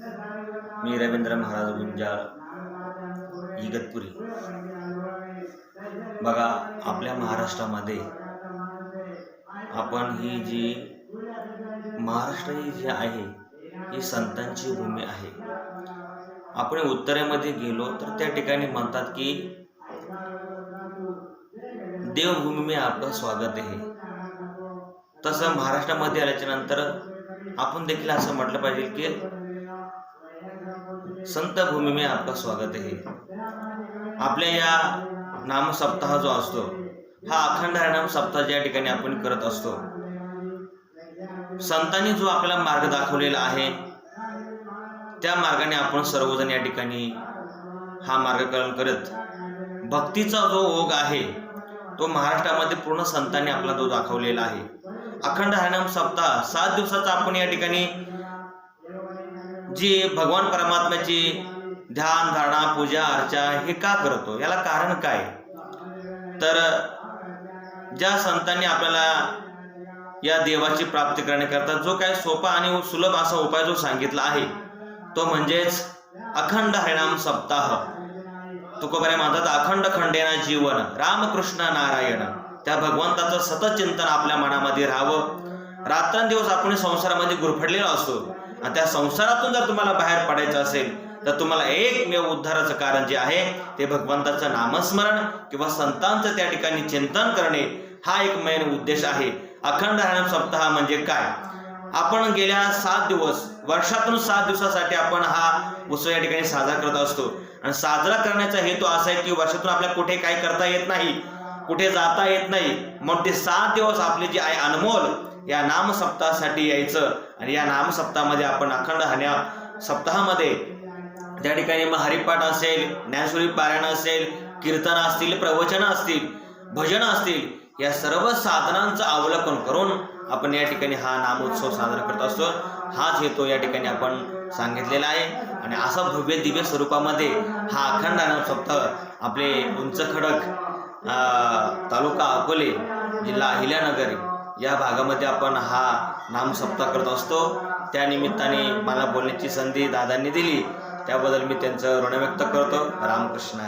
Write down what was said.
मी रवींद्र महाराज गुंजाळ इगतपुरी. बघा आपल्या महाराष्ट्रामध्ये आपण ही जी महाराष्ट्र ही जी आहे ही संतांची भूमी आहे. आपण उत्तरेमध्ये गेलो तर त्या ठिकाणी म्हणतात की देवभूमी में आपलं स्वागत आहे तसं महाराष्ट्रामध्ये आल्याच्यानंतर आपण देखील असं म्हटलं पाहिजे की संत भूमी में आपका स्वागत आहे. आपल्या या नामसप्ताह जो असतो हा अखंड हरिनाम सप्ताह ज्या ठिकाणी आपण करत असतो संतांनी जो आपला मार्ग दाखवलेला आहे त्या मार्गाने आपण सर्वजण या ठिकाणी हा मार्गक्रमण करत भक्तीचा जो ओघ आहे तो महाराष्ट्रामध्ये पूर्ण संतांनी आपला तो दाखवलेला आहे. अखंड हरिनाम सप्ताह सात दिवसाचा आपण या ठिकाणी जी भगवान परमात्म्याची ध्यान धारणा पूजा अर्चा हे का करतो? याला कारण काय? तर ज्या संतांनी आपल्याला या देवाची प्राप्ती करण्याकरता जो काय सोपा आणि सुलभ असा उपाय जो सांगितला आहे तो म्हणजेच अखंड हरिणाम सप्ताह. तुकोबारे म्हणतात अखंड खंडेना जीवन रामकृष्ण नारायण. त्या भगवंताचं सतत चिंतन आपल्या मनामध्ये राहावं. रात्रंदिवस आपण संसारामध्ये गुरफडलेलो असतो आणि त्या संसारातून जर तुम्हाला बाहेर पडायचं असेल तर तुम्हाला एकमेव उद्धाराचं कारण जे आहे ते भगवंताचं नामस्मरण किंवा संतांचं त्या ठिकाणी चिंतन करणे हा एक मेन उद्देश आहे. अखंड हरण सप्ताह म्हणजे काय? आपण गेल्या सात दिवस वर्षातून सात दिवसासाठी आपण हा उत्सव या ठिकाणी साजरा करत असतो. आणि साजरा करण्याचा हेतू असा आहे की वर्षातून आपल्याला कुठे काही करता येत नाही कुठे जाता येत नाही. मग ते सात दिवस आपले जे आहे अनमोल या नामसप्ताहासाठी यायचं आणि या नामसप्ताहामध्ये आपण अखंड हन्या सप्ताहामध्ये त्या ठिकाणी मग हरिपाठ असेल ज्ञानस्वरी पारायण असेल कीर्तन असतील प्रवचन असतील भजन असतील या सर्व साधनांचं अवलोकन करून आपण या ठिकाणी हा नामोत्सव साजरा करत असतो. हाच हेतू या ठिकाणी आपण सांगितलेला आहे. आणि असा भव्य दिव्य स्वरूपामध्ये हा अखंड नाम आपले उंच खडक तालुका अकोले जिल्हा अहिल्यानगर या भागामध्ये आपण हा नामसप्ताह करत असतो. त्या निमित्ताने मला बोलण्याची संधी दादांनी दिली. त्याबद्दल मी त्यांचं ऋण व्यक्त करतो. रामकृष्ण